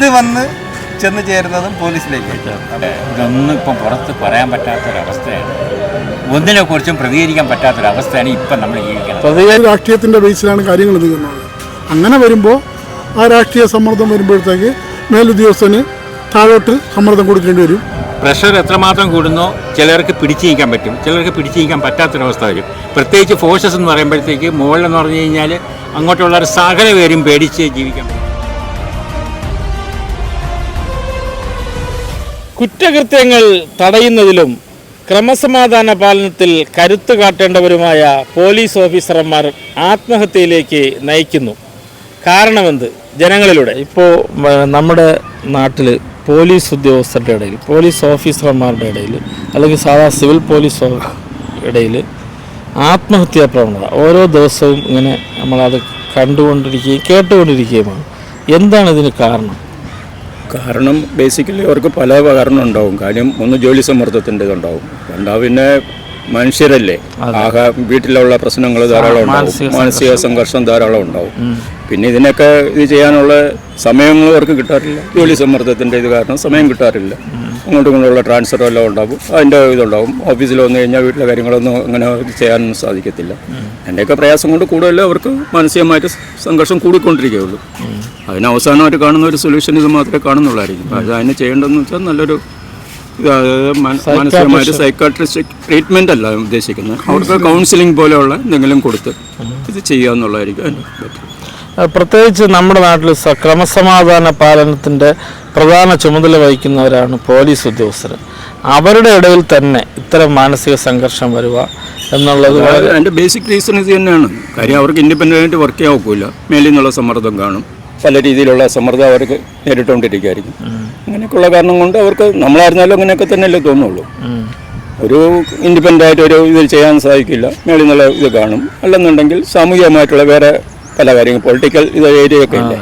ഇത് വന്ന് ചെന്ന് ചേരുന്നതും പോലീസിലേക്ക് ഇതൊന്നും ഇപ്പം പുറത്ത് പറയാൻ പറ്റാത്തൊരവസ്ഥയാണ്. ഒന്നിനെ കുറിച്ചും പ്രതികരിക്കാൻ പറ്റാത്തൊരവസ്ഥയാണ് ഇപ്പം നമ്മൾ ജീവിക്കുന്നത്. പ്രതികാര രാഷ്ട്രീയത്തിന്റെ ബേസിലാണ് കാര്യങ്ങൾ നീങ്ങുന്നത് അങ്ങനെ വരുമ്പോൾ ആ രാഷ്ട്രീയ സമ്മർദ്ദം വരുമ്പോഴത്തേക്ക് മേലുദ്യോഗസ്ഥന് താഴോട്ട് സമ്മർദ്ദം കൊടുക്കേണ്ടി വരും. പ്രഷർ എത്രമാത്രം കൂടുന്നോ ചിലർക്ക് പിടിച്ചു നീക്കാൻ പറ്റും. ചിലർക്ക് പിടിച്ചു നീക്കാൻ പറ്റാത്തൊരവസ്ഥ വരും. പ്രത്യേകിച്ച് ഫോഴ്സസ് എന്ന് പറയുമ്പോഴത്തേക്ക് മുകളിലെന്ന് പറഞ്ഞു കഴിഞ്ഞാൽ അങ്ങോട്ടുള്ള ഒരു സകല പേരും പേടിച്ച് ജീവിക്കാൻ കുറ്റകൃത്യങ്ങൾ തടയുന്നതിലും ക്രമസമാധാന പാലനത്തിൽ കരുത്ത് കാട്ടേണ്ടവരുമായ പോലീസ് ഓഫീസർമാർ ആത്മഹത്യയിലേക്ക് നയിക്കുന്നു. കാരണമെന്ത്? ജനങ്ങളിലൂടെ. ഇപ്പോൾ നമ്മുടെ നാട്ടിൽ പോലീസ് ഉദ്യോഗസ്ഥരുടെ ഇടയിൽ പോലീസ് ഓഫീസർമാരുടെ ഇടയിൽ അല്ലെങ്കിൽ സാധാ സിവിൽ പോലീസ് ഇടയിൽ ആത്മഹത്യാ പ്രവണത ഓരോ ദിവസവും ഇങ്ങനെ നമ്മളത് കണ്ടുകൊണ്ടിരിക്കുകയും കേട്ടുകൊണ്ടിരിക്കുകയുമാണ്. എന്താണ് ഇതിന് കാരണം? കാരണം ബേസിക്കലി അവർക്ക് പല കാരണം ഉണ്ടാവും. കാര്യം ഒന്ന് ജോലി സമ്മർദ്ദത്തിന്റെ ഉണ്ടാവും. രണ്ടാവും പിന്നെ മനുഷ്യരല്ലേ? ആഹാ വീട്ടിലുള്ള പ്രശ്നങ്ങൾ ധാരാളം ഉണ്ടാവും. മാനസിക സംഘർഷം. ധാരാളം ഉണ്ടാവും. പിന്നെ ഇതിനൊക്കെ ഇത് ചെയ്യാനുള്ള സമയങ്ങളും അവർക്ക് കിട്ടാറില്ല. ജോലി സമ്മർദ്ദത്തിന്റെ ഇത് കാരണം സമയം കിട്ടാറില്ല. അങ്ങോട്ടും ഇങ്ങോട്ടുള്ള ട്രാൻസ്ഫർ എല്ലാം ഉണ്ടാകും അതിന്റെ ഇതുണ്ടാകും ഓഫീസിൽ വന്നു കഴിഞ്ഞാൽ വീട്ടിലെ കാര്യങ്ങളൊന്നും അങ്ങനെ ചെയ്യാനൊന്നും സാധിക്കത്തില്ല. എന്റെയൊക്കെ പ്രയാസം കൊണ്ട് കൂടുതൽ അവർക്ക് മാനസികമായിട്ട് സംഘർഷം കൂടിക്കൊണ്ടിരിക്കുകയുള്ളൂ. അതിന് അവസാനം അവർ കാണുന്ന ഒരു സൊല്യൂഷൻ ഇത് മാത്രമേ കാണുന്നുള്ളായിരിക്കും. പക്ഷേ അതിന് ചെയ്യേണ്ടതെന്ന് വെച്ചാൽ നല്ലൊരു മാനസികമായിട്ട് സൈക്കാട്രിസ്റ്റിക് ട്രീറ്റ്മെന്റ് അല്ല ഉദ്ദേശിക്കുന്നത്. അവർക്ക് കൗൺസിലിംഗ് പോലെയുള്ള എന്തെങ്കിലും കൊടുത്ത് ഇത് ചെയ്യുക എന്നുള്ളതായിരിക്കും അതിന് അഹ് പ്രത്യേകിച്ച് നമ്മുടെ നാട്ടിൽ ക്രമസമാധാന പാലനത്തിന്റെ പ്രധാന ചുമതല വഹിക്കുന്നവരാണ് പോലീസ് ഉദ്യോഗസ്ഥർ. അവരുടെ ഇടയിൽ തന്നെ ഇത്തരം മാനസിക സംഘർഷം വരിക എന്നുള്ളത് അതിന്റെ ബേസിക് റീസൺ ഇത് തന്നെയാണ്. കാര്യം അവർക്ക് ഇൻഡിപെൻഡന്റ് ആയിട്ട് വർക്ക് ചെയ്യാൻ ഒക്കില്ല മേലിൽ നിന്നുള്ള സമ്മർദ്ദം കാണും. പല രീതിയിലുള്ള സമ്മർദ്ദം അവർക്ക് നേരിട്ടുകൊണ്ടിരിക്കുകയായിരിക്കും അങ്ങനെയൊക്കെയുള്ള കാരണം കൊണ്ട് അവർക്ക് നമ്മളായിരുന്നാലും അങ്ങനെയൊക്കെ തന്നെയല്ലേ തോന്നുള്ളൂ. ഒരു ഇൻഡിപെൻഡന്റ് ആയിട്ട് ഒരു ഇത് ചെയ്യാൻ സാധിക്കില്ല. മേളിൽ നിന്നുള്ള ഇത് കാണും. അല്ലെന്നുണ്ടെങ്കിൽ സാമൂഹികമായിട്ടുള്ള വേറെ പല കാര്യങ്ങൾ പൊളിറ്റിക്കൽ ഇത് ഏരിയയൊക്കെ ഇല്ലേ?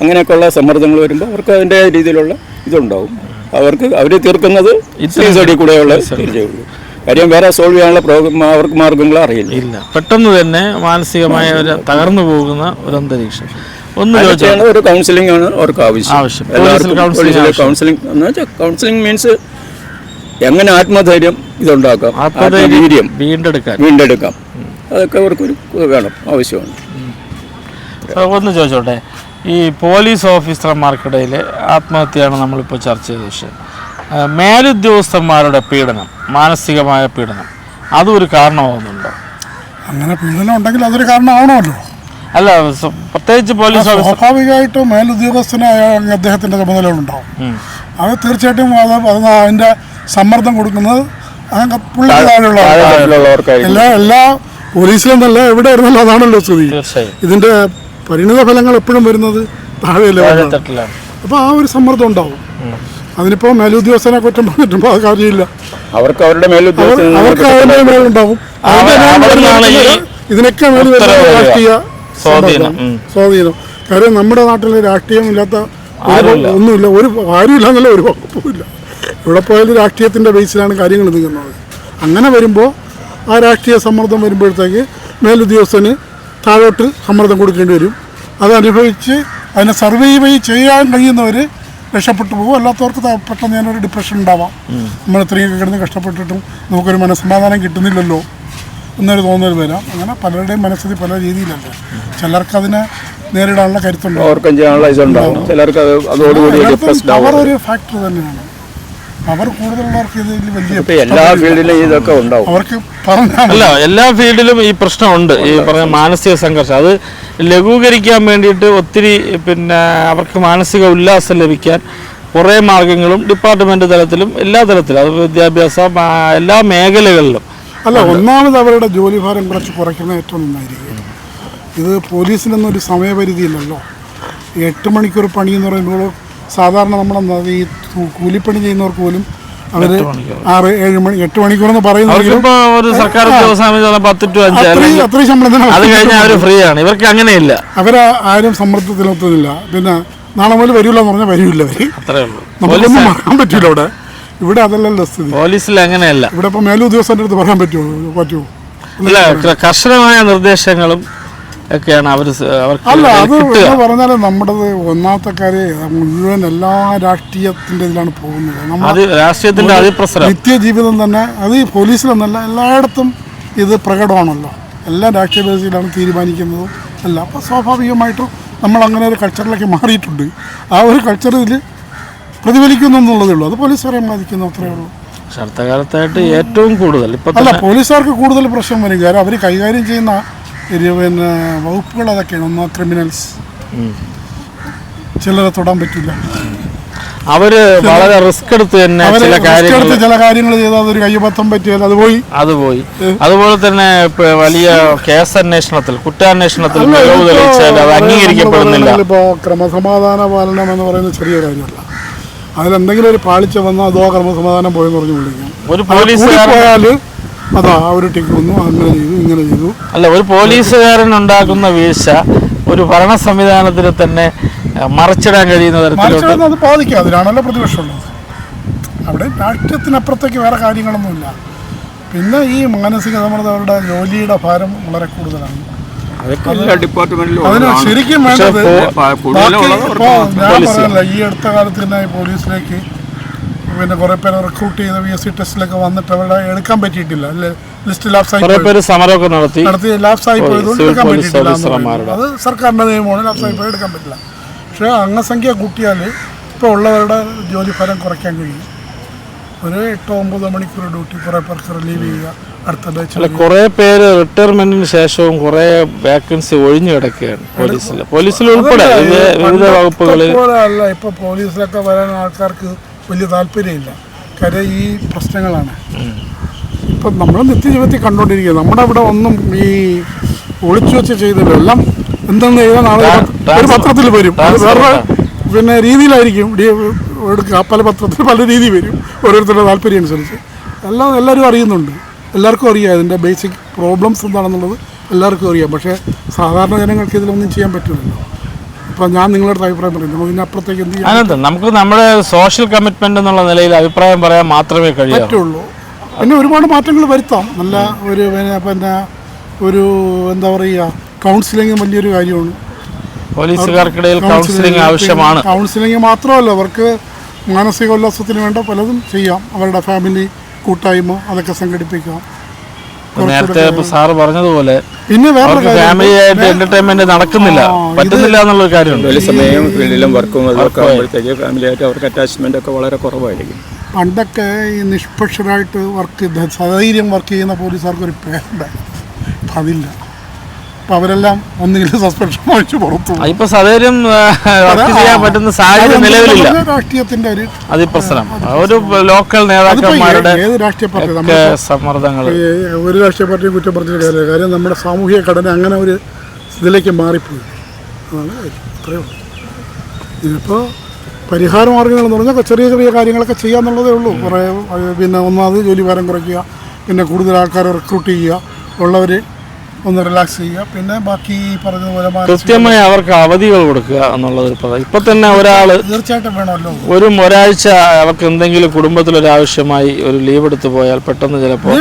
അങ്ങനെയൊക്കെയുള്ള സമ്മർദ്ദങ്ങൾ വരുമ്പോൾ അവർക്ക് അതിന്റെ രീതിയിലുള്ള ഇതുണ്ടാവും. അവർക്ക് അവർ തീർക്കുന്നത് ഇത്രയും സൈഡിൽ കൂടെയുള്ള തീർച്ചയുള്ളൂ കാര്യം വേറെ സോൾവ് ചെയ്യാനുള്ള പ്രോഗ്രാം അവർക്ക് മാർഗങ്ങൾ അറിയില്ല. ഇല്ല. പെട്ടെന്ന് തന്നെ മാനസികമായ ഒരു തകർന്നു പോകുന്ന ഒരു അന്തരീക്ഷം. ഒന്ന് ഒരു കൗൺസിലിംഗ് ആണ് അവർക്ക് ആവശ്യം. ആവശ്യം. കൗൺസിലിംഗ് എന്ന് വെച്ചാൽ കൗൺസിലിംഗ് മീൻസ് എങ്ങനെ ആത്മധൈര്യം ഇതുണ്ടാക്കാം ആത്മധൈര്യം വീണ്ടെടുക്കാം വീണ്ടെടുക്കാം. അതൊക്കെ അവർക്കൊരു വേണം ആവശ്യമാണ്. ഒന്ന് ചോദിച്ചോട്ടെ ഈ പോലീസ് ഓഫീസർമാർക്കിടയിൽ ആത്മഹത്യയാണ് നമ്മളിപ്പോൾ ചർച്ച ചെയ്ത വിഷയം. മേലുദ്യോഗസ്ഥന്മാരുടെ പീഡനം മാനസികമായ പീഡനം അതും ഒരു കാരണമാകുന്നുണ്ടോ? അങ്ങനെ പീഡനം ഉണ്ടെങ്കിൽ അതൊരു കാരണമാണല്ലോ. അല്ല പ്രത്യേകിച്ച് പോലീസ് സ്വാഭാവികമായിട്ടും മേലുദ്യോഗസ്ഥന് അയാൾ അദ്ദേഹത്തിന്റെ ചുമതലകളുണ്ടാവും. അത് തീർച്ചയായിട്ടും അത് അത് അതിന്റെ സമ്മർദ്ദം കൊടുക്കുന്നത് എല്ലാ. എല്ലാ പോലീസിലും തന്നെ എവിടെ ആയിരുന്നല്ലോ അതാണല്ലോ സ്ഥിതി. ഇതിന്റെ പരിണിത ഫലങ്ങൾ എപ്പോഴും വരുന്നത് താഴെയല്ലേ അപ്പോൾ ആ ഒരു സമ്മർദ്ദം ഉണ്ടാവും. അതിനിപ്പോ മേലുദ്യോഗസ്ഥനെ കുറ്റം പറഞ്ഞിട്ടുമ്പോൾ അത് കാര്യമില്ല. അവർക്ക് അവരുടെ അവർക്ക് അവരുടെ മേലുണ്ടാവും ഇതിനൊക്കെ മേൽ വരുന്ന രാഷ്ട്രീയ സ്വാധീനം, സ്വാധീനം. കാര്യം നമ്മുടെ നാട്ടിൽ രാഷ്ട്രീയമില്ലാത്ത ഒരു ഒന്നുമില്ല. ഒരു ആരുമില്ല എന്നല്ല ഒരു വകുപ്പുമില്ല. ഇവിടെ പോയാലും രാഷ്ട്രീയത്തിന്റെ ബേസിലാണ് കാര്യങ്ങൾ നീങ്ങുന്നത്. അങ്ങനെ വരുമ്പോൾ ആ രാഷ്ട്രീയ സമ്മർദ്ദം വരുമ്പോഴത്തേക്ക് മേലുദ്യോഗസ്ഥന് താഴോട്ട് സമ്മർദ്ദം കൊടുക്കേണ്ടി വരും. അതനുഭവിച്ച് അതിനെ സർവൈവ് ചെയ്യാൻ കഴിയുന്നവർ രക്ഷപ്പെട്ടു പോകും. അല്ലാത്തവർക്ക് പെട്ടെന്ന് ഞാനൊരു ഡിപ്രഷൻ ഉണ്ടാവാം. നമ്മൾ ഇത്രയും കിടന്ന് കഷ്ടപ്പെട്ടിട്ടും നമുക്കൊരു മനസ്സമാധാനം കിട്ടുന്നില്ലല്ലോ എന്നൊരു തോന്നൽ വരാം. അങ്ങനെ പലരുടെയും മനസ്സിൽ പല രീതിയിലല്ലേ. ചിലർക്ക് അതിനെ നേരിടാനുള്ള കരുത്തുണ്ടാവും. അവർ ഒരു ഫാക്ടർ തന്നെയാണ്. പവർ കൂടുതലുള്ളവർക്ക് ഇതിൽ വലിയ ഇപ്പൊ എല്ലാ ഫീൽഡിലും ഇതൊക്കെ ഉണ്ടാവും. അവർക്ക് അല്ല എല്ലാ ഫീൽഡിലും ഈ പ്രശ്നമുണ്ട്. ഈ പറഞ്ഞ മാനസിക സംഘർഷം. അത് ലഘൂകരിക്കാൻ വേണ്ടിയിട്ട് ഒത്തിരി പിന്നെ അവർക്ക് മാനസിക ഉല്ലാസം ലഭിക്കാൻ കുറേ മാർഗങ്ങളും ഡിപ്പാർട്ട്മെന്റ് തലത്തിലും എല്ലാ തലത്തിലും. അത് വിദ്യാഭ്യാസ എല്ലാ മേഖലകളിലും. അല്ല ഒന്നാമത് അവരുടെ ജോലിഭാരം കുറച്ച് കുറയ്ക്കുന്ന ഏറ്റവും നന്നായിരിക്കും. ഇത് പോലീസിനൊന്നും ഒരു സമയപരിധിയില്ലല്ലോ. എട്ട് മണിക്കൂർ പണി എന്ന് പറയുമ്പോൾ സാധാരണ നമ്മുടെ ഈ കൂലിപ്പണി ചെയ്യുന്നവർക്ക് പോലും അവർ ആറ് ഏഴ് മണി എട്ട് മണിക്കൂർ എന്ന് പറയുന്നത് അവർക്കിപ്പോ ഒരു സർക്കാർ ഉദ്യോഗസ്ഥ പത്ത് ടു അഞ്ച് അത്രയും അത് കഴിഞ്ഞാൽ അവർ ഫ്രീ ആണ് ഇവർക്ക് അങ്ങനെയില്ല. അവരെ ആരും സമ്മർദ്ദത്തിലെത്തുന്നില്ല. പിന്നെ നാളെ മുതൽ വരില്ല എന്ന് പറഞ്ഞാൽ വരില്ല അവർ. നമുക്കൊന്നും പറയാൻ പറ്റില്ല ഇവിടെ ഇവിടെ അതല്ലല്ലോ സ്ഥിതി. പോലീസിൽ അങ്ങനെയല്ല. ഇവിടെ ഇപ്പൊ മേലുദ്യോഗസ്ഥന്റെ അടുത്ത് പറയാൻ പറ്റുമോ? പറ്റുമോ? അല്ല കർശനമായ നിർദ്ദേശങ്ങളും ഒക്കെയാണ് അവർ അവർക്ക് അല്ല അത് എന്ന് പറഞ്ഞാൽ നമ്മുടെ ഒന്നാമത്തെ കാര്യം മുഴുവൻ എല്ലാ രാഷ്ട്രീയത്തിന്റെ ഇതിലാണ് പോകുന്നത്. നമ്മൾ അത് രാഷ്ട്രീയത്തിന്റെ അതിപ്രസരം. നിത്യജീവിതം തന്നെ അത് ഈ പോലീസിലെന്നല്ല എല്ലായിടത്തും ഇത് പ്രകടമാണല്ലോ. എല്ലാം രാഷ്ട്രീയ ബേസിലാണ് തീരുമാനിക്കുന്നതും അല്ല അപ്പോൾ സ്വാഭാവികമായിട്ടും നമ്മൾ അങ്ങനെ ഒരു കൾച്ചറിലേക്ക് മാറിയിട്ടുണ്ട്. ആ ഒരു കൾച്ചർ ഇതിൽ പ്രതിഫലിക്കുന്നു എന്നുള്ളതേ ഉള്ളൂ. അത് പോലീസുകാരെ ബാധിക്കുന്നു അത്രയേ ഉള്ളൂ. പക്ഷെ അടുത്ത കാലത്തായിട്ട് ഏറ്റവും കൂടുതൽ ഇപ്പൊ അല്ല പോലീസുകാർക്ക് കൂടുതൽ പ്രശ്നം വരും. കാരണം അവർ കൈകാര്യം ചെയ്യുന്ന പിന്നെ വകുപ്പുകൾ അതൊക്കെയാണ്. ഒന്നാ ക്രിമിനൽസ്. ചിലരെ തൊടാൻ പറ്റില്ല. അവർ വളരെ റിസ്ക് എടുത്ത് തന്നെ ചില കാര്യങ്ങൾ ചില കാര്യങ്ങൾ ചെയ്താൽ അതൊരു കയ്യബദ്ധം പറ്റിയാൽ അത് പോയി. അത് പോയി. അതുപോലെ തന്നെ വലിയ കേസ് അന്വേഷണത്തിൽ കുറ്റാന്വേഷണത്തിൽ തെളിയിച്ചാൽ അത് അംഗീകരിക്കപ്പെടുന്നില്ല. നമ്മൾ ഇപ്പോ ക്രമസമാധാന പാലനം എന്ന് പറയുന്ന ചെറിയ കാര്യമല്ല. അതിലെന്തെങ്കിലും ഒരു പാളിച്ച വന്നാൽ അതോ ക്രമസമാധാനം പോയെന്ന് പറഞ്ഞു വിളിക്കും ഒരു പോലീസ് പോയാൽ അതാ ഒരു ടിക്ക് വന്നു അങ്ങനെ ചെയ്തു ഇങ്ങനെ ചെയ്തു. അല്ല ഒരു പോലീസുകാരൻ ഉണ്ടാക്കുന്ന വീഴ്ച ഒരു ഭരണ സംവിധാനത്തിന് തന്നെ മറച്ചിടാൻ കഴിയുന്ന തരത്തിലോട്ട് അത് ബാധിക്കും അതിനാണല്ലോ പ്രതിപക്ഷമുള്ളത് അവിടെ രാഷ്ട്രീയത്തിനപ്പുറത്തേക്ക് വേറെ കാര്യങ്ങളൊന്നുമില്ല. പിന്നെ ഈ മാനസിക സമ്മർദ്ദം അവരുടെ ജോലിയുടെ ഭാരം വളരെ കൂടുതലാണ്. അതിന് ശരിക്കും വേണ്ടത് ഞാൻ പറഞ്ഞല്ലോ ഈ അടുത്ത കാലത്ത് തന്നെ പോലീസിലേക്ക് പിന്നെ കുറെ പേരെ റിക്രൂട്ട് ചെയ്ത് വി എസ് സി ടെസ്റ്റിലൊക്കെ വന്നിട്ട് അവരുടെ എടുക്കാൻ പറ്റിയിട്ടില്ല. അല്ലെ? ലിസ്റ്റ് ലാപ്സ് ആയി സമരമൊക്കെ നടത്തി. നടത്തി ലാപ്സ് ആയി പോയതുകൊണ്ട് എടുക്കാൻ പറ്റിയിട്ടില്ല. അത് സർക്കാരിന്റെ നിയമമാണ്. ലാപ്സ് ആയി പോയി എടുക്കാൻ പറ്റില്ല. പക്ഷേ അംഗസംഖ്യ കൂട്ടിയാൽ ഇപ്പോൾ ഉള്ളവരുടെ ജോലി ഫലം കുറയ്ക്കാൻ കഴിയും. ഒരു എട്ടോ ഒമ്പതോ മണിക്കൂർ ഡ്യൂട്ടി കുറേ പേർക്ക് റിലീവ് ചെയ്യുക അടുത്ത അല്ല പേര് റിട്ടയർമെന്റിന് ശേഷവും കുറേ വേക്കൻസി ഒഴിഞ്ഞു കിടക്കുകയാണ് പോലീസിൽ പോലീസിൽ ഉൾപ്പെടെ വിവിധ- വകുപ്പുകളിൽ അല്ല. ഇപ്പൊ പോലീസിലൊക്കെ വരാൻ ആൾക്കാർക്ക് വലിയ താല്പര്യമില്ല. കാര്യം ഈ പ്രശ്നങ്ങളാണ്. ഇപ്പം നമ്മൾ നിത്യജീവിതത്തിൽ കണ്ടുകൊണ്ടിരിക്കുക നമ്മുടെ ഇവിടെ ഒന്നും ഈ ഒളിച്ചു വെച്ച് ചെയ്തില്ല എല്ലാം എന്തെന്ന് എഴുതാൻ നാളെ ഒരു പത്രത്തിൽ വരും. അത് വേറെ പിന്നെ രീതിയിലായിരിക്കും. എടുക്കുക പല പത്രത്തിൽ പല രീതി വരും. ഓരോരുത്തരുടെ താല്പര്യം അനുസരിച്ച്. എല്ലാം എല്ലാവരും അറിയുന്നുണ്ട്. എല്ലാവർക്കും അറിയാം ഇതിന്റെ ബേസിക് പ്രോബ്ലംസ് എന്താണെന്നുള്ളത്. എല്ലാവർക്കും അറിയാം. പക്ഷേ സാധാരണ ജനങ്ങൾക്ക് ഇതിലൊന്നും ചെയ്യാൻ പറ്റില്ലല്ലോ. ഇപ്പം ഞാൻ നിങ്ങളുടെ അഭിപ്രായം പറയുന്നത് നമുക്ക് ഇതിനപ്പുറത്തേക്ക് എന്ത് ചെയ്യാം അതിനകത്ത് നമുക്ക് നമ്മുടെ സോഷ്യൽ കമ്മിറ്റ്മെന്റ് എന്നുള്ള നിലയിൽ അഭിപ്രായം പറയാൻ മാത്രമേ കഴിയൂ. പറ്റുള്ളൂ. പിന്നെ ഒരുപാട് മാറ്റങ്ങൾ വരുത്താം. നല്ല ഒരു പിന്നെ പിന്നെ ഒരു എന്താ പറയുക കൗൺസിലിംഗ് വലിയൊരു കാര്യമാണ്. പോലീസുകാർക്കിടയിൽ കൗൺസിലിംഗ് ആവശ്യമാണ്. കൗൺസിലിംഗ് മാത്രമല്ല അവർക്ക് മാനസിക ഉല്ലാസത്തിന് വേണ്ട പലതും ചെയ്യാം. അവരുടെ ഫാമിലി കൂട്ടായ്മ അതൊക്കെ സംഘടിപ്പിക്കാം. നേരത്തെ സാറ് പറഞ്ഞതുപോലെ പിന്നെ വേറെ ഫാമിലി ആയിട്ട് എന്റർടൈൻമെന്റ് നടക്കുന്നില്ല. പറ്റുന്നില്ല എന്നുള്ള കാര്യമുണ്ട്. വലിയ സമയം ഫീൽഡിലും വർക്കും അതൊക്കെ ആകുമ്പോഴത്തേക്ക് ഫാമിലി ആയിട്ട് അവർക്ക് അറ്റാച്ച്മെന്റ് ഒക്കെ വളരെ കുറവായിരിക്കും. പണ്ടൊക്കെ ഈ നിഷ്പക്ഷരായിട്ട് വർക്ക് ചെയ്ത സധൈര്യം വർക്ക് ചെയ്യുന്ന പോലീസുകാർക്ക് ഒരു പേരുണ്ടായിരുന്നു അതില്ല. അപ്പം അവരെല്ലാം ഒന്നുകിൽ സസ്പെൻഷൻ വാങ്ങിച്ച് പുറത്തു. ഇപ്പൊ വർക്ക് ചെയ്യാൻ പറ്റുന്ന സാഹചര്യം നിലവിലില്ല. രാഷ്ട്രീയത്തിന്റെ ഒരു അതിപ്രശ്നം ഒരു ലോക്കൽ നേതാക്കന്മാരുടെ ഏത് രാഷ്ട്രീയ പാർട്ടി? നമ്മുടെ നമ്മൾ സമ്മർദ്ദങ്ങൾ ഒരു രാഷ്ട്രീയ പാർട്ടിയും കുറ്റം പറഞ്ഞിട്ട് കാര്യമില്ല. കാര്യം നമ്മുടെ സാമൂഹിക ഘടന അങ്ങനെ ഒരു ഇതിലേക്ക് മാറിപ്പോയി. അതാണ് അത്രയേ ഉള്ളൂ. ഇതിപ്പോൾ പരിഹാര മാർഗങ്ങൾ എന്ന് പറഞ്ഞാൽ ചെറിയ ചെറിയ കാര്യങ്ങളൊക്കെ ചെയ്യാന്നുള്ളതേ ഉള്ളൂ. കുറേ അത് പിന്നെ ഒന്നാമത് ജോലി ഭാരം കുറയ്ക്കുക പിന്നെ കൂടുതൽ ആൾക്കാരെ റിക്രൂട്ട് ചെയ്യുക ഉള്ളവർ ഒന്ന് റിലാക്സ് ചെയ്യുക. പിന്നെ ബാക്കി പറഞ്ഞതുപോലെ കൃത്യമായി അവർക്ക് അവധികൾ കൊടുക്കുക എന്നുള്ളത് ഇപ്പൊ തന്നെ ഒരാൾ തീർച്ചയായിട്ടും വേണമല്ലോ. ഒരു ഒരാഴ്ച അവർക്ക് എന്തെങ്കിലും കുടുംബത്തിൽ ഒരു ആവശ്യമായി ഒരു ലീവ് എടുത്തു പോയാൽ പെട്ടെന്ന് ചിലപ്പോൾ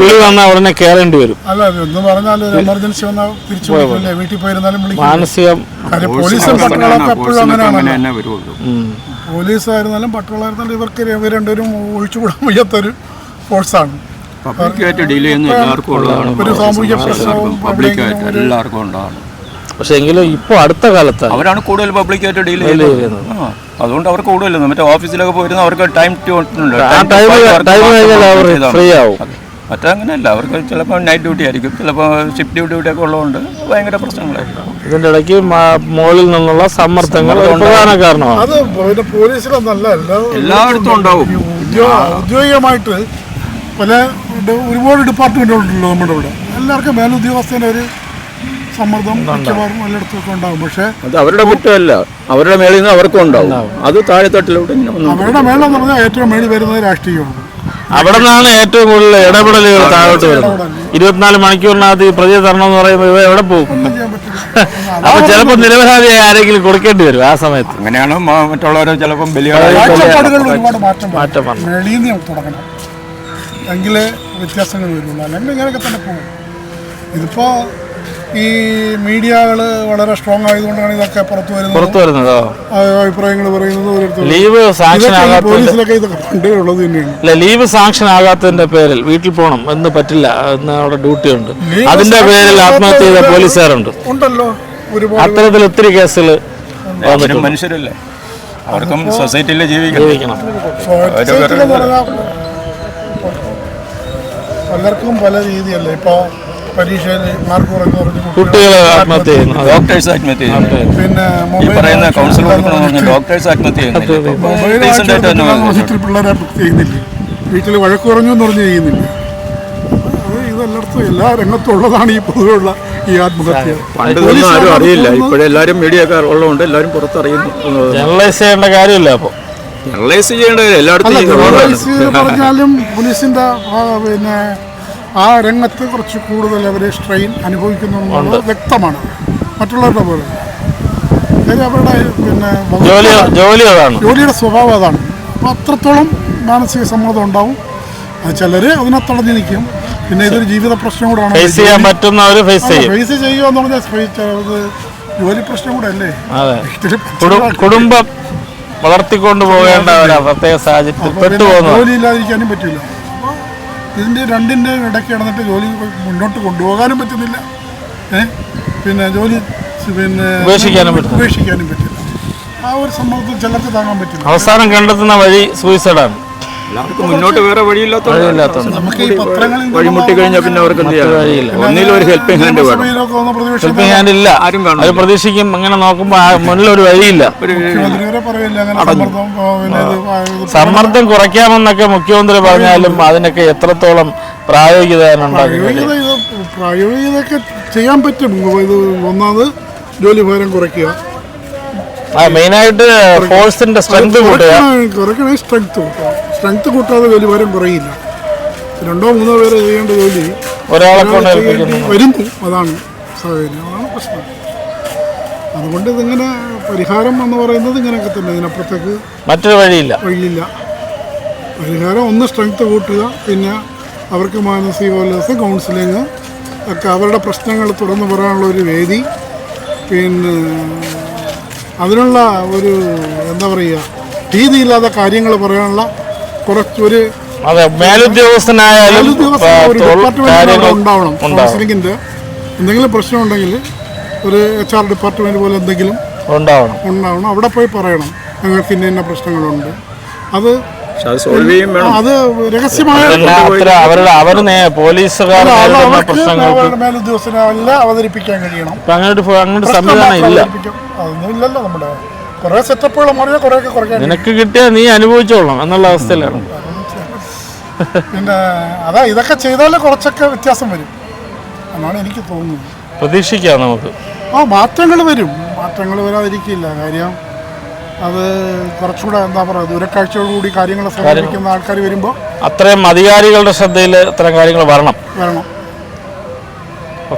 വിളി വന്നാൽ ഉടനെ കയറേണ്ടി വരും. അല്ല എന്ന് പറഞ്ഞാൽ ഒരു എമർജൻസി വന്നാൽ തിരിച്ചു പോയില്ലേ വീട്ടിൽ പോയിരുന്നാലും വിളിക്കും മാനസികം പോലീസും പട്ടാളമൊക്കെ എപ്പോഴും അങ്ങനെ അങ്ങനെയാണല്ലോ. തന്നെ വരുള്ളൂ. പോലീസായിരുന്നാലും പട്ടാളായിരുന്നാലും ഇവർക്ക് ഇവർ രണ്ടുപേരും ഒഴിച്ചുകൂടാൻ വയ്യാത്തൊരു ഫോഴ്സാണ് പബ്ലിക്കായിട്ട് ഡീൽ ചെയ്യുന്ന എല്ലാവർക്കും ഉള്ളതാണ് പബ്ലിക്കായിട്ട് എല്ലാവർക്കും ഉണ്ടാണ് പക്ഷെ എങ്കിലും ഇപ്പോൾ അടുത്ത കാലത്ത് അവരാണ് കൂടുതൽ പബ്ലിക്കായിട്ട് ഡീൽ ചെയ്യുന്നത്. അതുകൊണ്ട് അവർക്ക് കൂടുതൽ മറ്റേ ഓഫീസിലൊക്കെ പോയിരുന്ന അവർക്ക് ടൈം അങ്ങനെയല്ല ഫ്രീ ആവും. മറ്റങ്ങനെയല്ല അവർക്ക് ചിലപ്പോൾ നൈറ്റ് ഡ്യൂട്ടി ആയിരിക്കും. ചിലപ്പോൾ ഷിഫ്റ്റ് ഡ്യൂട്ടി ഒക്കെ ഉള്ളതുകൊണ്ട് ഭയങ്കര പ്രശ്നങ്ങളായിരിക്കും. ഇതിന്റെ ഇടയ്ക്ക് മോളിൽ മുകളിൽ നിന്നുള്ള സമ്മർദ്ദങ്ങൾ പ്രധാന കാരണമാണ്. അത് പിന്നെ പോലീസിലൊന്നല്ല എല്ലാ എല്ലായിടത്തും ഉണ്ടാവും. ഔദ്യോഗികമായിട്ട് പല ഒരുപാട് ഡിപ്പാർട്ട്മെന്റുകളുണ്ടല്ലോ നമ്മുടെ ഇവിടെ എല്ലാവർക്കും മേലുദ്യോഗസ്ഥന്റെ ഒരു സമ്മർദ്ദം മിക്കവാറും എല്ലായിടത്തും ഒക്കെ ഉണ്ടാകും പക്ഷേ അത് അവരുടെ കുറ്റമല്ല. അവരുടെ മേളിൽ നിന്ന് അവർക്കും ഉണ്ടാവും. അത് വന്നു അവരുടെ മേളെന്ന് പറഞ്ഞാൽ ഏറ്റവും മേളിൽ വരുന്നത് രാഷ്ട്രീയമാണ് അവിടെ നിന്നാണ് ഏറ്റവും കൂടുതൽ ഇടപെടലുകൾ താഴോട്ട് വരുന്നത്. ഇരുപത്തിനാല് മണിക്കൂറിനകത്ത് ഈ പ്രതി തരണം എന്ന് പറയുമ്പോൾ ഇവ എവിടെ പോകും? അപ്പൊ ചിലപ്പോൾ നിരപരാധിയായി ആരെങ്കിലും കൊടുക്കേണ്ടി വരും ആ സമയത്ത്. അങ്ങനെയാണ് മറ്റുള്ളവരെ ചിലപ്പം വലിയ മാറ്റം മാറ്റം വന്നു. വെളിയിൽ നിന്ന് തുടങ്ങണം എങ്കിലേ വ്യത്യാസങ്ങൾ വരുള്ളൂ അല്ലെങ്കിൽ ഇങ്ങനെയൊക്കെ തന്നെ പോകും. ഇതിപ്പോൾ ഈ മീഡിയകൾ വളരെ സ്ട്രോങ് ആയതുകൊണ്ടാണ് ഇതൊക്കെ പുറത്തു വരുന്നത്. പുറത്തു വരുന്നത് അഭിപ്രായങ്ങൾ പറയുന്നത് ലീവ് സാങ്ഷൻ പോലീസിലൊക്കെ ഇതൊക്കെ പണ്ടേ ഉള്ളത് തന്നെയാണ്. അല്ല ലീവ് സാങ്ഷൻ ആകാത്തതിന്റെ പേരിൽ വീട്ടിൽ പോകണം എന്ന് പറ്റില്ല. എന്ന് അവിടെ ഡ്യൂട്ടി ഉണ്ട്. അതിന്റെ പേരിൽ ആത്മഹത്യ ചെയ്ത പോലീസുകാരുണ്ട്. ഉണ്ടല്ലോ ഒരുപാട് അത്തരത്തിൽ ഒത്തിരി കേസുകൾ മനുഷ്യരല്ലേ? അവർക്കും സൊസൈറ്റിയിൽ ജീവിക്കണം. പലർക്കും പല രീതിയല്ലേ? ഇപ്പോൾ പരീക്ഷയിൽ മാർക്ക് കുറഞ്ഞു കുറഞ്ഞ് കുട്ടികൾ ആത്മഹത്യ ചെയ്യുന്നു. ഡോക്ടേഴ്സ് ആത്മഹത്യ ചെയ്യുന്നു. പിന്നെ ഈ പറയുന്ന കൗൺസിൽ കൊടുക്കണമെന്ന് പറഞ്ഞ ഡോക്ടേഴ്സ് ആത്മഹത്യ. വീട്ടിൽ പിള്ളേരെ ചെയ്യുന്നില്ല. വീട്ടിൽ വഴക്ക് കുറഞ്ഞു എന്ന് പറഞ്ഞ് ചെയ്യുന്നില്ല. അത് ഇതെല്ലായിടത്തും എല്ലാ രംഗത്തുള്ളതാണ് ഈ പൊതുവെയുള്ള ഈ ആത്മഹത്യ. പണ്ട് ആരും അറിയില്ല. ഇപ്പോഴെല്ലാവരും മീഡിയ ഒക്കെ ഉള്ളതുകൊണ്ട് എല്ലാവരും പുറത്തറിയുന്നു ജനറലൈസ് ചെയ്യേണ്ട കാര്യമില്ല അപ്പോൾ. ജനറലൈസ് ചെയ്യേണ്ടത് എല്ലായിടത്തും പറഞ്ഞാലും പോലീസിന്റെ ആ, പിന്നെ ആ രംഗത്ത് കുറച്ച് കൂടുതൽ അവർ സ്ട്രെയിൻ അനുഭവിക്കുന്നു എന്നുള്ളത് വ്യക്തമാണ്. മറ്റുള്ളവരുടെ പോലെ. അവരുടെ പിന്നെ ജോലി ജോലി ജോലിയുടെ സ്വഭാവം അതാണ്. അപ്പം അത്രത്തോളം മാനസിക സമ്മർദ്ദം ഉണ്ടാവും. അത് ചിലർ അതിനെ തടഞ്ഞു നിൽക്കും. പിന്നെ ഇതൊരു ജീവിത പ്രശ്നം കൂടാണ് ഫേസ് ചെയ്യാൻ പറ്റുന്നവർ ഫേസ് ചെയ്യും. ഫേസ് ചെയ്യുക എന്ന് പറഞ്ഞാൽ ജോലി പ്രശ്നം കൂടെ അല്ലേ? കുടുംബം വളർത്തിക്കൊണ്ട് പോകേണ്ട ഒരു പ്രത്യേക സാഹചര്യത്തിൽ പെട്ടുപോകുന്നു ജോലി ഇല്ലാതിരിക്കാനും പറ്റില്ല. ഇതിന്റെ രണ്ടിന്റെ ഇടയ്ക്ക് നടന്നിട്ട് ജോലി മുന്നോട്ട് കൊണ്ടുപോകാനും പറ്റുന്നില്ല. ഏ? പിന്നെ ജോലി പിന്നെ ഉപേക്ഷിക്കാനും പറ്റില്ല. ഉപേക്ഷിക്കാനും പറ്റില്ല. ആ ഒരു സംഭവത്തിൽ ചിലർക്ക് താങ്ങാൻ പറ്റില്ല. അവസാനം കണ്ടെത്തുന്ന വഴി സൂയിസൈഡാണ് മുന്നോട്ട് വേറെ വഴിയില്ലാത്ത വഴിയില്ലാത്തതുകൊണ്ട്. നമുക്ക് ഈ പത്രങ്ങളിൽ വഴിമുട്ടി കഴിഞ്ഞാൽ പിന്നെ അവർക്ക് എന്ത് ചെയ്യാം? വഴിയില്ല. ഒന്നിലും ഒരു ഹെൽപ്പിംഗ് ഹാൻഡ് വേണം. വന്ന പ്രതിപക്ഷ ഹെൽപ്പിംഗ് ഹാൻഡ് ഇല്ല. ആരും കാണുന്നില്ല. അത് പ്രതീക്ഷിക്കും. അങ്ങനെ നോക്കുമ്പോൾ മുന്നിൽ ഒരു വഴിയില്ല. മുഖ്യമന്ത്രി വരെ പറയില്ല. അങ്ങനെ സമ്മർദ്ദം ആ, പിന്നെ ഇത് ആ, ഇത് സമ്മർദ്ദം കുറയ്ക്കാമെന്നൊക്കെ മുഖ്യമന്ത്രി പറഞ്ഞാലും അതിനൊക്കെ എത്രത്തോളം പ്രായോഗികത ഉണ്ടാകുന്നില്ല പ്രായോഗികത ഇത് പ്രായോഗികതയൊക്കെ ചെയ്യാൻ പറ്റും. ഇത് ഒന്നാമത് ജോലി ഭാരം കുറയ്ക്കുക. ആ മെയിനായിട്ട് ഫോഴ്സിന്റെ സ്ട്രെങ്ത് കൂട്ടുക. കുറയ്ക്കണേ സ്ട്രെങ്ത് കൂട്ടുക. സ്ട്രെങ്ത് കൂട്ടാതെ ജോലി ഭാരം കുറയില്ല. രണ്ടോ മൂന്നോ പേര് ചെയ്യേണ്ട ജോലി ഒരാളെ വരുന്നു. അതാണ് സാഹചര്യം. അതാണ് പ്രശ്നം. അതുകൊണ്ട് ഇതിങ്ങനെ പരിഹാരം എന്ന് പറയുന്നത് ഇങ്ങനെയൊക്കെ തന്നെ. ഇതിനപ്പുറത്തേക്ക് മറ്റൊരു വഴിയില്ല. വഴിയില്ല. പരിഹാരം ഒന്ന് സ്ട്രെങ്ത് കൂട്ടുക പിന്നെ അവർക്ക് മാനസിക മാനസികോല്ലാസം കൗൺസിലിങ് ഒക്കെ അവരുടെ പ്രശ്നങ്ങൾ തുറന്നു പറയാനുള്ള ഒരു വേദി. പിന്നെ അതിനുള്ള ഒരു എന്താ പറയുക രീതിയില്ലാത്ത കാര്യങ്ങൾ പറയാനുള്ള കുറച്ചൊരു അതെ മേലുദ്യോഗസ്ഥനായാലും ഉണ്ടാവണം. എന്തെങ്കിലും പ്രശ്നമുണ്ടെങ്കിൽ ഒരു എച്ച് ആർ ഡിപ്പാർട്ട്മെന്റ് പോലെ എന്തെങ്കിലും ഉണ്ടാവണം. ഉണ്ടാവണം. അവിടെ പോയി പറയണം. ഞങ്ങൾക്ക് ഇന്ന ഇന്ന പ്രശ്നങ്ങളുണ്ട്. അത് അത് സോൾവ് ചെയ്യും വേണം. അത് രഹസ്യമായ അവരുടെ അവരുടെ മേലുദ്യോഗസ്ഥനെ അല്ല അവതരിപ്പിക്കാൻ കഴിയണം. പ്രശ്നം സംവിധാനം ഇല്ല. അതൊന്നും ഇല്ലല്ലോ നമ്മുടെ കുറെ സെറ്റപ്പുകൾ മാറിയാൽ കുറെയൊക്കെ കുറയ്ക്കാൻ നിനക്ക് കിട്ടിയാൽ നീ അനുഭവിച്ചോളാം എന്നുള്ള അവസ്ഥയിലാണ്. പിന്നെ അതാ ഇതൊക്കെ ചെയ്താലേ കുറച്ചൊക്കെ വ്യത്യാസം വരും. എന്നാണ് എനിക്ക് തോന്നുന്നത്. പ്രതീക്ഷിക്കാം നമുക്ക്. ആ മാറ്റങ്ങൾ വരും. മാറ്റങ്ങൾ വരാതിരിക്കില്ല. കാര്യം അത് കുറച്ചുകൂടെ എന്താ പറയുക ദൂരക്കാഴ്ചയോടുകൂടി കാര്യങ്ങൾ സമീപിക്കുന്ന ആൾക്കാർ വരുമ്പോൾ അത്രയും അധികാരികളുടെ ശ്രദ്ധയിൽ ഇത്തരം കാര്യങ്ങൾ വരണം. വരണം.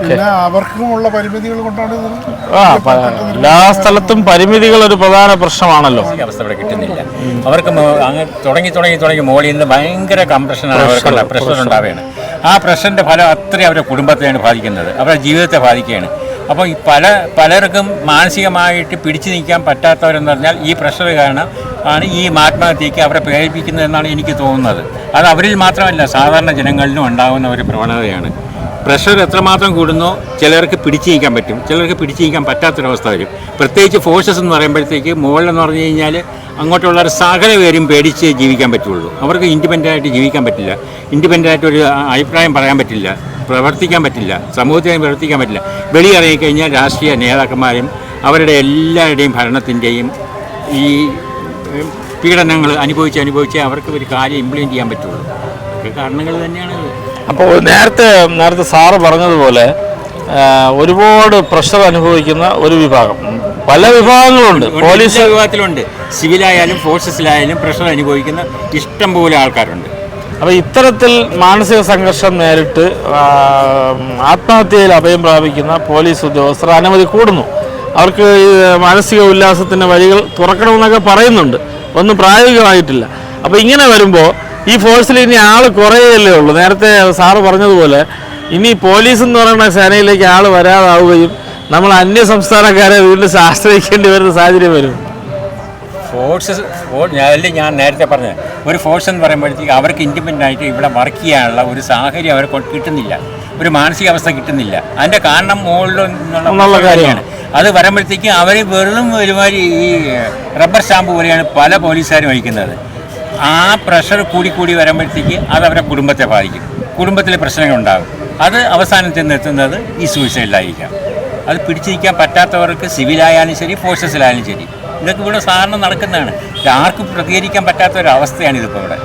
പിന്നെ അവർക്കുമുള്ള പരിമിതികൾ കൊണ്ടാണ് ആ എല്ലാ സ്ഥലത്തും പരിമിതികൾ ഒരു പ്രധാന പ്രശ്നമാണല്ലോ. അവസ്ഥ ഇവിടെ കിട്ടുന്നില്ല. അവർക്ക് അങ്ങ് തുടങ്ങി തുടങ്ങി തുടങ്ങി മോളിൽ നിന്ന് ഭയങ്കര കംപ്രഷനാണ് അവർക്കുള്ള പ്രഷർ ഉണ്ടാവുകയാണ്. ആ പ്രഷറിന്റെ ഫലം അത്രയും അവരുടെ കുടുംബത്തെയാണ് ബാധിക്കുന്നത്. അവരുടെ ജീവിതത്തെ ബാധിക്കുകയാണ്. അപ്പോൾ ഈ പല പലർക്കും മാനസികമായിട്ട് പിടിച്ചു നിൽക്കാൻ പറ്റാത്തവരെന്ന് പറഞ്ഞാൽ ഈ പ്രഷർ കാരണം ആണ് ഈ ആത്മഹത്യക്ക് അവരെ പ്രേരിപ്പിക്കുന്നതെന്നാണ് എനിക്ക് തോന്നുന്നത്. അത് അവരിൽ മാത്രമല്ല സാധാരണ ജനങ്ങളിലും ഉണ്ടാകുന്ന ഒരു പ്രവണതയാണ്. പ്രഷർ എത്രമാത്രം കൂടുന്നോ ചിലർക്ക് പിടിച്ചു നീക്കാൻ പറ്റും. ചിലർക്ക് പിടിച്ചു നീക്കാൻ പറ്റാത്തൊരവസ്ഥ വരും. പ്രത്യേകിച്ച് ഫോഴ്സസ് എന്ന് പറയുമ്പോഴത്തേക്ക് മുകളിലെന്ന് പറഞ്ഞു കഴിഞ്ഞാൽ അങ്ങോട്ടുള്ള സകല പേരും പേടിച്ച് ജീവിക്കാൻ പറ്റുള്ളൂ. അവർക്ക് ഇൻഡിപെൻഡന്റ് ആയിട്ട് ജീവിക്കാൻ പറ്റില്ല. ഇൻഡിപെൻഡന്റ് ആയിട്ട് ഒരു അഭിപ്രായം പറയാൻ പറ്റില്ല. പ്രവർത്തിക്കാൻ പറ്റില്ല. സമൂഹത്തിൽ പ്രവർത്തിക്കാൻ പറ്റില്ല. വെളിയിറങ്ങിക്കഴിഞ്ഞാൽ രാഷ്ട്രീയ നേതാക്കന്മാരും അവരുടെ എല്ലാവരുടെയും ഭരണത്തിന്റെയും ഈ പീഡനങ്ങൾ അനുഭവിച്ച് അനുഭവിച്ച് അവർക്ക് ഒരു കാര്യം ഇംപ്ലിമെന്റ് ചെയ്യാൻ പറ്റുള്ളൂ. അതൊക്കെ കാരണങ്ങൾ തന്നെയാണ്. അപ്പോൾ നേരത്തെ നേരത്തെ സാറ് പറഞ്ഞതുപോലെ ഒരുപാട് പ്രഷർ അനുഭവിക്കുന്ന ഒരു വിഭാഗം. പല വിഭാഗങ്ങളുണ്ട്. പോലീസ് വിഭാഗത്തിലുണ്ട്. സിവിലായാലും ഫോഴ്സസിലായാലും പ്രഷർ അനുഭവിക്കുന്ന ഇഷ്ടം പോലെ ആൾക്കാരുണ്ട്. അപ്പോൾ ഇത്തരത്തിൽ മാനസിക സംഘർഷം നേരിട്ട് ആത്മഹത്യയിൽ അഭയം പ്രാപിക്കുന്ന പോലീസ് ഉദ്യോഗസ്ഥർ അനവധി കൂടുന്നു. അവർക്ക് മാനസിക ഉല്ലാസത്തിന്റെ വഴികൾ തുറക്കണമെന്നൊക്കെ പറയുന്നുണ്ട്. ഒന്നും പ്രായോഗികമായിട്ടില്ല. അപ്പോൾ ഇങ്ങനെ വരുമ്പോൾ ഈ ഫോഴ്സിൽ ഇനി ആൾ കുറയല്ലേ ഉള്ളൂ. നേരത്തെ സാറ് പറഞ്ഞതുപോലെ ഇനി പോലീസ് എന്ന് പറയുന്ന സേനയിലേക്ക് ആൾ വരാതാവുകയും നമ്മൾ അന്യ സംസ്ഥാനക്കാരെ വീണ്ടും ആശ്രയിക്കേണ്ടി വരുന്ന സാഹചര്യം വരും. ഫോഴ്സ് അല്ലെങ്കിൽ ഞാൻ നേരത്തെ പറഞ്ഞത്. ഒരു ഫോഴ്സ് എന്ന് പറയുമ്പോഴത്തേക്ക് അവർക്ക് ഇൻഡിപെൻഡന്റ് ആയിട്ട് ഇവിടെ വർക്ക് ചെയ്യാനുള്ള ഒരു സാഹചര്യം അവർക്ക് കിട്ടുന്നില്ല. ഒരു മാനസികാവസ്ഥ കിട്ടുന്നില്ല. അതിന്റെ കാരണം മുകളിൽ എന്നുള്ള നിന്നുള്ള കാര്യമാണ്. കാര്യമാണ് അത് വരുമ്പോഴത്തേക്കും അവർ വെറും ഒരുമാതിരി ഈ റബ്ബർ സ്റ്റാമ്പ് പോലെയാണ് പല പോലീസുകാരും വഹിക്കുന്നത് ആ പ്രഷർ കൂടി കൂടി വരുമ്പോഴത്തേക്ക് അത് അവരെ കുടുംബത്തെ ബാധിക്കും. കുടുംബത്തിലെ പ്രശ്നങ്ങൾ ഉണ്ടാകും. അത് അവസാനം ചെന്നെത്തുന്നത് ഈ സൂയിസൈഡിലായിരിക്കാം അത് പിടിച്ചിരിക്കാൻ പറ്റാത്തവർക്ക് സിവിലായാലും ശരി ഫോഴ്സസിലായാലും ശരി. ഇതൊക്കെ ഇവിടെ സാധാരണ നടക്കുന്നതാണ്. ഇത് ആർക്കും പ്രതികരിക്കാൻ പറ്റാത്ത ഒരു അവസ്ഥയാണ് ഇതിപ്പോൾ ഇവിടെ.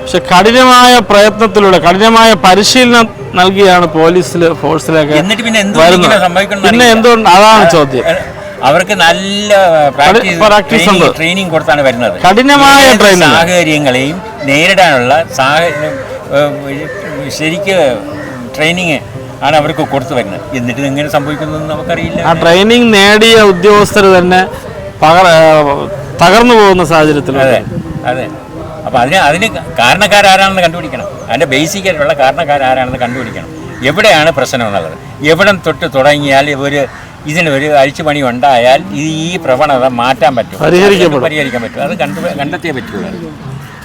പക്ഷെ കഠിനമായ പ്രയത്നത്തിലൂടെ കഠിനമായ പരിശീലനം നൽകിയാണ് പോലീസിൽ ഫോഴ്സിലൊക്കെ എന്നിട്ട് പിന്നെ എന്തുകൊണ്ട് പിന്നെ എന്തുകൊണ്ട്? അതാണ് ചോദ്യം. അവർക്ക് നല്ല പ്രാക്ടീസ്. ട്രെയിനിങ് കൊടുത്താണ് വരുന്നത്. കഠിനമായ. സാഹചര്യങ്ങളെയും നേരിടാനുള്ള ശരിക്ക് ട്രെയിനിങ് ആണ് അവർക്ക് കൊടുത്തു വരുന്നത്. എന്നിട്ട് എങ്ങനെ സംഭവിക്കുന്നതെന്ന് നമുക്കറിയില്ല. ആ ട്രെയിനിങ് നേടിയ ഉദ്യോഗസ്ഥർ തന്നെ തകർന്നു പോകുന്ന സാഹചര്യത്തിൽ അതെ അതെ. അപ്പോൾ അതിന് അതിന് കാരണക്കാരാരാണെന്ന് കണ്ടുപിടിക്കണം. അതിന്റെ ബേസിക് ആയിട്ടുള്ള കാരണക്കാരാരാണെന്ന് കണ്ടുപിടിക്കണം. എവിടെയാണ് പ്രശ്നമുള്ളത്? എവിടെ തൊട്ട് തുടങ്ങിയാൽ ഒരു ഇതിന് ഒരു അഴിച്ചുപണി ഉണ്ടായാൽ ഇത് ഈ പ്രവണത മാറ്റാൻ പറ്റും. പരിഹരിക്കാൻ പറ്റും. അത് കണ്ടു കണ്ടെത്തിയേ പറ്റുള്ളൂ.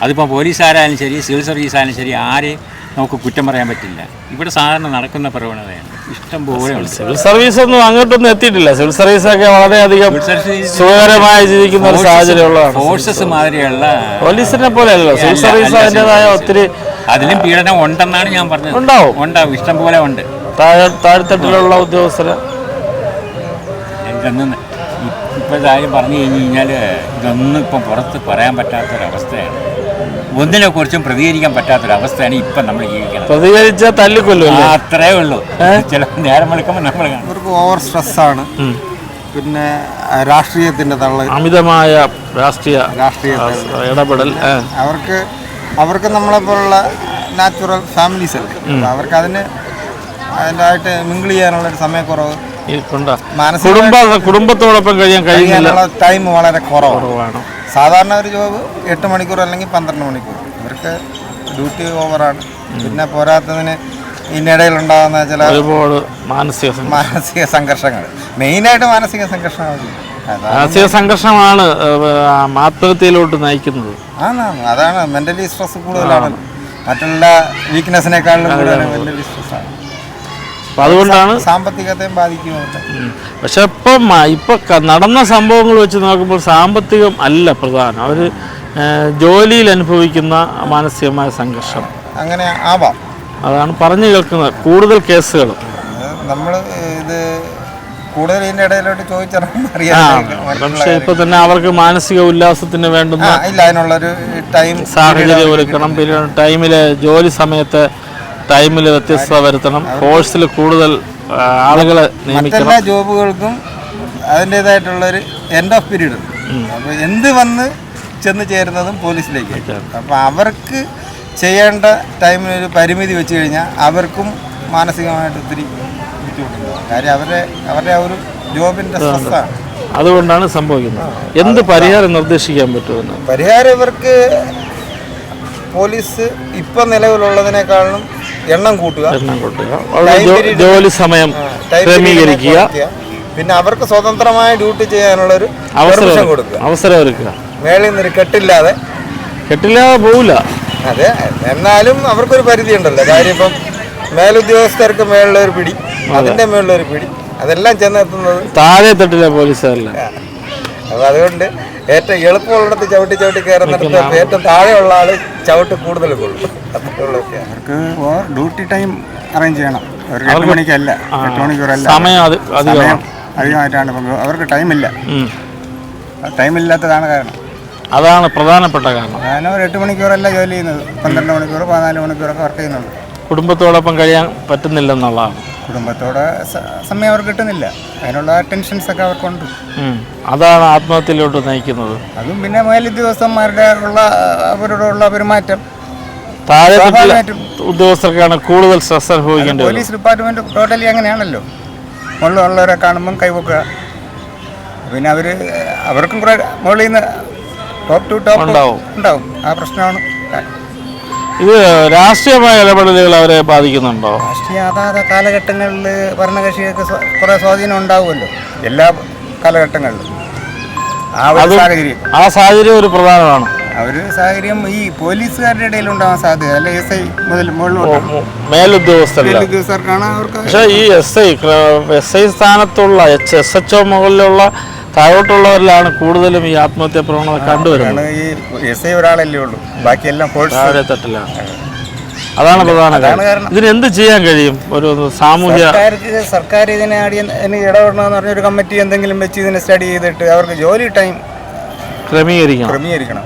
അതിപ്പോൾ പോലീസുകാരായാലും ശരി സിവിൽ സർവീസ് ആയാലും ശരി ആരെയും നമുക്ക് കുറ്റം പറയാൻ പറ്റില്ല. ഇവിടെ സാധാരണ നടക്കുന്ന പ്രവണതയാണ്. ഇഷ്ടം പോലെ സിവിൽ സർവീസ് ഒന്നും അങ്ങോട്ടൊന്നും എത്തിയിട്ടില്ല. സിവിൽ സർവീസ് ഒക്കെ വളരെയധികം സുഖകരമായി ജീവിക്കുന്ന ഒരു സാഹചര്യമുള്ളതാണ്. ഫോഴ്സസ് മാതിരിയുള്ള പോലീസിനെ പോലെയല്ലോ സിവിൽ സർവീസ്. അതിന്റെതായ ഒത്തിരി അതിലും പീഡനം ഉണ്ടെന്നാണ് ഞാൻ പറഞ്ഞത്. ഉണ്ടാവും. ഉണ്ടാവും. ഇഷ്ടം പോലെ ഉണ്ട്. താഴെ താഴെത്തട്ടിലുള്ള ഉദ്യോഗസ്ഥര് ഇതൊന്നും ഇപ്പോൾ കാര്യം പറഞ്ഞു കഴിഞ്ഞ് കഴിഞ്ഞാൽ ഇതൊന്നും ഇപ്പം പുറത്ത് പറയാൻ പറ്റാത്തൊരവസ്ഥയാണ്. ഒന്നിനെക്കുറിച്ചും പ്രതികരിക്കാൻ പറ്റാത്തൊരവസ്ഥയാണ് ഇപ്പം നമ്മൾ ജീവിക്കുന്നത്. പ്രതികരിച്ചാൽ തല്ലിക്കൊല്ലോ അല്ലേ? അത്രേ ഉള്ളൂ. ചില നേരം വിളിക്കുമ്പോൾ നമ്മൾ കാണും. ഇവർക്ക് ഓവർ സ്ട്രെസ്സാണ്. പിന്നെ രാഷ്ട്രീയത്തിന്റെ രാഷ്ട്രീയത്തിന്റെ തള്ള്. അമിതമായ രാഷ്ട്രീയ രാഷ്ട്രീയ ഇടപെടൽ അവർക്ക് അവർക്ക് നമ്മളെ പോലുള്ള നാച്ചുറൽ ഫാമിലീസ് അല്ലേ? അവർക്ക് അതിന് അതിന്റെ ആയിട്ട് മിങ്കിൾ ചെയ്യാനുള്ളൊരു സമയക്കുറവ് ഇരിപ്പുണ്ട് മാനസിക കുടുംബ കുടുംബത്തോടൊപ്പം കഴിയാൻ കഴിയുന്നില്ല. ടൈം വളരെ കുറവാണ്. സാധാരണ ഒരു ജോബ് എട്ട് മണിക്കൂർ അല്ലെങ്കിൽ പന്ത്രണ്ട് മണിക്കൂർ. ഇവർക്ക് ഡ്യൂട്ടി ഓവറാണ് പിന്നെ പോരാത്തതിന് ഇതിനിടയിലുണ്ടാകുന്ന ചില ഒരുപാട് മാനസിക മാനസിക സംഘർഷങ്ങൾ. മെയിനായിട്ട് മാനസിക സംഘർഷമാണ്. മാനസിക സംഘർഷമാണ് ആത്മഹത്യയിലോട്ട് നയിക്കുന്നത്. ആണ് അതാണ് മെന്റലി സ്ട്രെസ് കൂടുതലാണ്. മറ്റുള്ള വീക്ക്നെസ്സിനേക്കാളും കൂടുതൽ മെന്റലി സ്ട്രെസ്സാണ് അപ്പൊ അതുകൊണ്ടാണ് സാമ്പത്തികത്തെയും ബാധിക്കുന്നത് പക്ഷെ ഇപ്പം ഇപ്പൊ നടന്ന സംഭവങ്ങൾ വെച്ച് നോക്കുമ്പോൾ സാമ്പത്തികം അല്ല പ്രധാനം. അവർ ജോലിയിൽ അനുഭവിക്കുന്ന മാനസികമായ സംഘർഷം. അങ്ങനെ ആവാം. അതാണ് പറഞ്ഞു കേൾക്കുന്നത്. കൂടുതൽ കേസുകൾ. നമ്മൾ ഇത് കൂടുതൽ ഇതിന്റെ ഇടയിലോട്ട് ചോദിച്ചറിയാൻ അറിയാം പക്ഷെ ഇപ്പൊ തന്നെ അവർക്ക് മാനസിക ഉല്ലാസത്തിന് വേണ്ടുന്ന ഇല്ല അതിനുള്ളൊരു ടൈം സാഹചര്യം ഒരുക്കണം. പിന്നെ ടൈമിൽ ജോലി സമയത്ത് ടൈമിൽ വ്യത്യസ്തത വരുത്തണം. ഫോഴ്സിൽ കൂടുതൽ ആളുകളെ നിയമിക്കണം. എല്ലാ ജോബുകൾക്കും അതിന്റെതായിട്ടുള്ളൊരു എൻഡ് ഓഫ് പീരീഡ് അപ്പൊ അപ്പോൾ എന്ത് വന്ന് ചെന്ന് ചേരുന്നതും പോലീസിലേക്ക്. അപ്പോൾ അവർക്ക് ചെയ്യേണ്ട ഒരു പരിമിതി വെച്ച് കഴിഞ്ഞാൽ അവർക്കും മാനസികമായിട്ട് ഒത്തിരി ബുദ്ധിമുട്ടുണ്ട്. കാര്യം അവരെ അവരുടെ ആ ഒരു ജോബിന്റെ സ്ട്രെസ്സാണ്. അതുകൊണ്ടാണ് സംഭവിക്കുന്നത്. എന്ത് പരിഹാരം നിർദ്ദേശിക്കാൻ പറ്റുമെന്ന്? പരിഹാരം ഇവർക്ക് പോലീസ് ഇപ്പം നിലവിലുള്ളതിനേക്കാളും എണ്ണം കൂട്ടുക. എണ്ണം കൂട്ടുക. ജോലി സമയം ക്രമീകരിക്കുക. പിന്നെ അവർക്ക് സ്വതന്ത്രമായ ഡ്യൂട്ടി ചെയ്യാനുള്ള ഒരു അവസരം കൊടുക്കുക. അവസരം ഒരുക്കുക. മേളിൽ നിന്നൊരു കെട്ടില്ലാതെ. കെട്ടില്ലാതെ പോവില്ല. അതെ എന്നാലും അവർക്കൊരു പരിധി ഉണ്ടല്ലോ കാര്യം ഇപ്പം മേലുദ്യോഗസ്ഥർക്ക് മേളിലൊരു പിടി അതിന്റെ മേളിലൊരു പിടി അതെല്ലാം ചെന്നെത്തുന്നത് താഴെ തട്ടില്ല പോലീസുകാരില്ല? അപ്പൊ അതുകൊണ്ട് ഏറ്റവും എളുപ്പമുള്ളിടത്ത് ചവിട്ടി ചവിട്ടി കയറുന്നിടത്ത് ഏറ്റവും താഴെയുള്ള ആൾ ചവിട്ട് കൂടുതൽ കൊള്ളും. അവർക്ക് ഡ്യൂട്ടി ടൈം അറേഞ്ച് ചെയ്യണം. ഒരു എട്ട് മണിക്കല്ല എട്ട് മണിക്കൂറല്ല. സമയം അധികമായിട്ടാണ്. അവർക്ക് ടൈമില്ല. ടൈമില്ലാത്തതാണ് കാരണം. അതാണ് പ്രധാനപ്പെട്ട കാരണം. ഞാൻ ഒരു എട്ട് മണിക്കൂറല്ല ജോലി ചെയ്യുന്നത്. പന്ത്രണ്ട് മണിക്കൂർ പതിനാല് മണിക്കൂറൊക്കെ വർക്ക് ചെയ്യുന്നുണ്ട് കുടുംബത്തോടൊപ്പം കഴിയാൻ പറ്റുന്നില്ലെന്നുള്ളതാണ്. കുടുംബത്തോടെ സമയം അവർക്ക് കിട്ടുന്നില്ല. അതിനുള്ള ടെൻഷൻസ് ഒക്കെ അവർക്കുണ്ട്. അതാണ് ആത്മഹത്യയിലോട്ട് നയിക്കുന്നത്. അതും പിന്നെ മേലുദ്യോഗസ്ഥന്മാരുടെ ഉള്ള അവരോടുള്ള പെരുമാറ്റം. താഴെ. ഉദ്യോഗസ്ഥർക്കാണ് കൂടുതൽ സ്ട്രെസ് അനുഭവിക്കേണ്ടത് പോലീസ് ഡിപ്പാർട്ട്മെന്റ് ടോട്ടലി അങ്ങനെയാണല്ലോ. മുകളിലുള്ളവരെ കാണുമ്പം കൈവക്കുക പിന്നെ അവർ അവർക്കും കുറെ മുകളിൽ നിന്ന് ടോപ്പ് ടു ടോപ്പ് ഉണ്ടാവും. ഉണ്ടാവും. ആ പ്രശ്നമാണ്. ഇത് രാഷ്ട്രീയമായ ഇടപെടലുകൾ അവരെ ബാധിക്കുന്നുണ്ടോ? രാഷ്ട്രീയ അതാത് കാലഘട്ടങ്ങളിൽ ഭരണകക്ഷികൾക്ക് കുറെ സ്വാധീനം ഉണ്ടാവുമല്ലോ. എല്ലാ കാലഘട്ടങ്ങളിലും. ആ ഒരു സാഹചര്യം. ആ സാഹചര്യം ഒരു പ്രധാനമാണ്. ആ ഒരു സാഹചര്യം ഈ പോലീസുകാരുടെ ഇടയിൽ ഉണ്ടാവാൻ സാധ്യത അല്ലെ എസ് ഐ മുതൽ മുകളിലോട്ട് മേലുദ്യോഗസ്ഥരല്ല ഉദ്യോഗസ്ഥർക്കാണ് അവർക്ക് പക്ഷേ ഈ എസ് ഐ എസ് ഐ സ്ഥാനത്തുള്ള എച്ച് എസ് എച്ച് ഒ മുകളിലുള്ള താഴോട്ടുള്ളവരിലാണ് കൂടുതലും ഈ ആത്മഹത്യാ പ്രവണത കണ്ടുവരുന്നത്. ഈ എസ് ഐ ഒരാളല്ലേ ഉള്ളൂ. ബാക്കിയെല്ലാം ഫോഴ്സ് തട്ടിലാണ്. അതാണ് പ്രധാന കാരണം. ഇതിന് എന്ത് ചെയ്യാൻ കഴിയും? ഒരു സാമൂഹ്യ സർക്കാർ ഇതിനെ അടിയ ഇതിന് ഇടപെടണമെന്ന് പറഞ്ഞ ഒരു കമ്മിറ്റി എന്തെങ്കിലും വെച്ച് ഇതിനെ സ്റ്റഡി ചെയ്തിട്ട് അവർക്ക് ജോലി ടൈം ക്രമീകരിക്കണം. ക്രമീകരിക്കണം.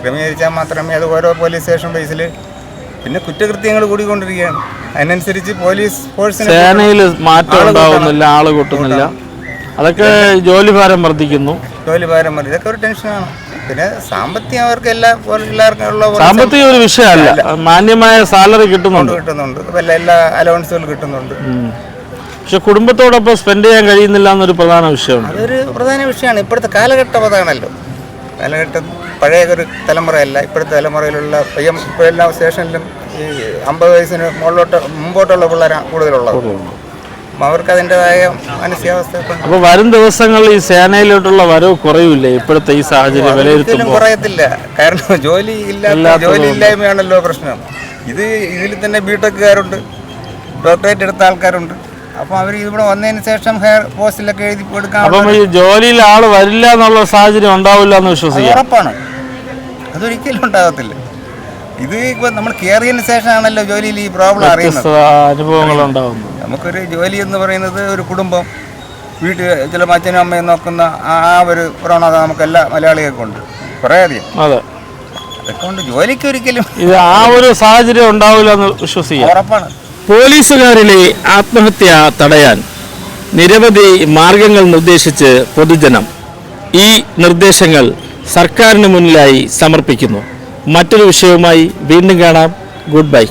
ക്രമീകരിച്ചാൽ മാത്രമേ അത് ഓരോ പോലീസ് സ്റ്റേഷൻ ബേസിൽ പിന്നെ കുറ്റകൃത്യങ്ങൾ കൂടിക്കൊണ്ടിരിക്കുകയാണ്. അതിനനുസരിച്ച് പോലീസ് ഫോഴ്സിന് സേനയിൽ മാറ്റം ഉണ്ടാവുന്നില്ല ആൾ കൂട്ടുന്നില്ല. അതൊക്കെ ജോലി ഭാരം വർദ്ധിക്കുന്നു. ജോലി ഭാരം ഇതൊക്കെ ഒരു ടെൻഷനാണ്. പിന്നെ സാമ്പത്തികം അവർക്ക് എല്ലാ എല്ലാവർക്കും ഉള്ള സാമ്പത്തിക ഒരു വിഷയമല്ല. മാന്യമായ സാലറി കിട്ടുന്നുണ്ട്. കിട്ടുന്നുണ്ട്. എല്ലാ അലവൻസുകൾ കിട്ടുന്നുണ്ട്. പക്ഷെ കുടുംബത്തോടൊപ്പം സ്പെൻഡ് ചെയ്യാൻ കഴിയുന്നില്ല എന്നൊരു പ്രധാന വിഷയമാണ് അതൊരു പ്രധാന വിഷയമാണ്. ഇപ്പോഴത്തെ കാലഘട്ടം അതാണല്ലോ. കാലഘട്ടം പഴയ ഒരു തലമുറയല്ല. ഇപ്പോഴത്തെ തലമുറയിലുള്ള പയ്യം ഇപ്പോഴെല്ലാം സ്റ്റേഷനിലും ഈ അമ്പത് വയസ്സിന് മുകളിലോട്ട് മുമ്പോട്ടുള്ള പിള്ളേരാണ് കൂടുതലുള്ളത്. അവർക്ക് അതിന്റെതായ മാനസികാവസ്ഥ അപ്പോൾ അപ്പൊ വരും ദിവസങ്ങളിൽ ഈ സേനയിലോട്ടുള്ള വരവ് കുറയൂലേ ഇപ്പോഴത്തെ ഈ സാഹചര്യം വിലയിരുത്തുമ്പോൾ കുറയത്തില്ല. കാരണം ജോലി ഇല്ലാത്ത ജോലി ഇല്ലായ്മയാണല്ലോ പ്രശ്നം. ഇത് ഇതിൽ തന്നെ ബിടെക്കുകാരുണ്ട് ഡോക്ടറേറ്റ് എടുത്ത ആൾക്കാരുണ്ട്. അപ്പോൾ അവർ ഇവിടെ വന്നതിന് ശേഷം ഹെയർ പോസ്റ്റിലൊക്കെ എഴുതി കൊടുക്കാൻ അപ്പം ഈ ജോലിയിൽ ആൾ വരില്ല എന്നുള്ള സാഹചര്യം ഉണ്ടാവില്ല എന്ന് വിശ്വസിക്കാം. ഉറപ്പാണ്. അതൊരിക്കലും ഉണ്ടാകത്തില്ല. ഇത് ഇപ്പൊ നമ്മൾ കയറിയതിന് ശേഷമാണല്ലോ ജോലിയിൽ ഈ പ്രോബ്ലം അറിയുന്നത്. നമുക്കൊരു ജോലി എന്ന് പറയുന്നത് ഒരു കുടുംബം വീട്ടിൽ ചില അച്ഛനും അമ്മയും നോക്കുന്ന ആ ഒരു പ്രവണത നമുക്ക് എല്ലാ മലയാളികൾക്കും ഉണ്ട്. കുറേ അധികം അതെ. അതൊക്കെ ജോലിക്ക് ഒരിക്കലും ഇത് ആ ഒരു സാഹചര്യം ഉണ്ടാവില്ല എന്ന് വിശ്വസിക്കാം. ഉറപ്പാണ്. പോലീസുകാരിലെ ആത്മഹത്യ തടയാൻ നിരവധി മാർഗങ്ങൾ നിർദ്ദേശിച്ച് പൊതുജനം ഈ നിർദ്ദേശങ്ങൾ സർക്കാരിന് മുന്നിലായി സമർപ്പിക്കുന്നു. മറ്റൊരു വിഷയവുമായി വീണ്ടും കാണാം. Good bye